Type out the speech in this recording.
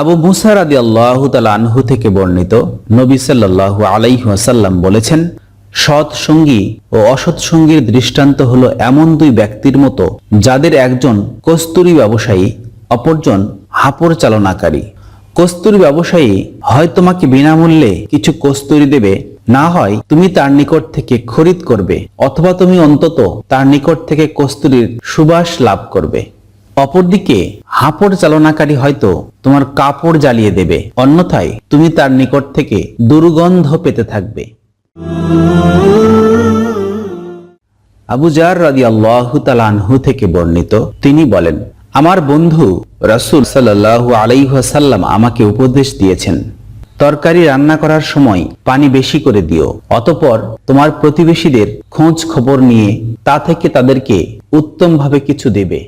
আবু মুসার রাদি আল্লাহ আনহু থেকে বর্ণিত নবী সাল্লাল্লাহু আলাইহাসাল্লাম বলেছেন, সৎ সঙ্গী ও অসৎ সঙ্গীর দৃষ্টান্ত হল এমন দুই ব্যক্তির মতো যাদের একজন কস্তুরী ব্যবসায়ী, অপরজন হাপড় চালনাকারী। কস্তুরী ব্যবসায়ী হয় তোমাকে বিনামূল্যে কিছু কস্তুরি দেবে, না হয় তুমি তার নিকট থেকে খরিদ করবে, অথবা তুমি অন্তত তার নিকট থেকে কস্তুরীর সুবাস লাভ করবে। অপরদিকে হাঁপড় চালনাকারী হয়তো তোমার কাপড় জ্বালিয়ে দেবে। অন্যথায় তুমি তার নিকট থেকে দুর্গন্ধ পেতে থাকবে। আবু জার রাদি আল্লাহ তালানহু থেকে বর্ণিত, তিনি বলেন, আমার বন্ধু রাসূল সাল্লাল্লাহু আলাইহাসাল্লাম আমাকে উপদেশ দিয়েছেন, তরকারি রান্না করার সময় পানি বেশি করে দিও, অতপর তোমার প্রতিবেশীদের খোঁজ খবর নিয়ে তা থেকে তাদেরকে উত্তমভাবে কিছু দেবে।